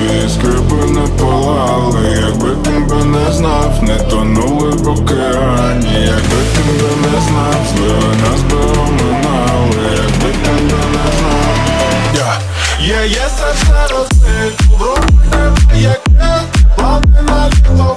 твої скрипи не палали, якби тебе не знав, не тонули в океані, якби тебе не знав, звели нас би оминали, якби тебе не знав. Я Є, є серце розбите, в руках як кет, плани на літо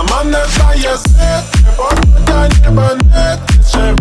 Мама не знає, де треба, та ніби не тече.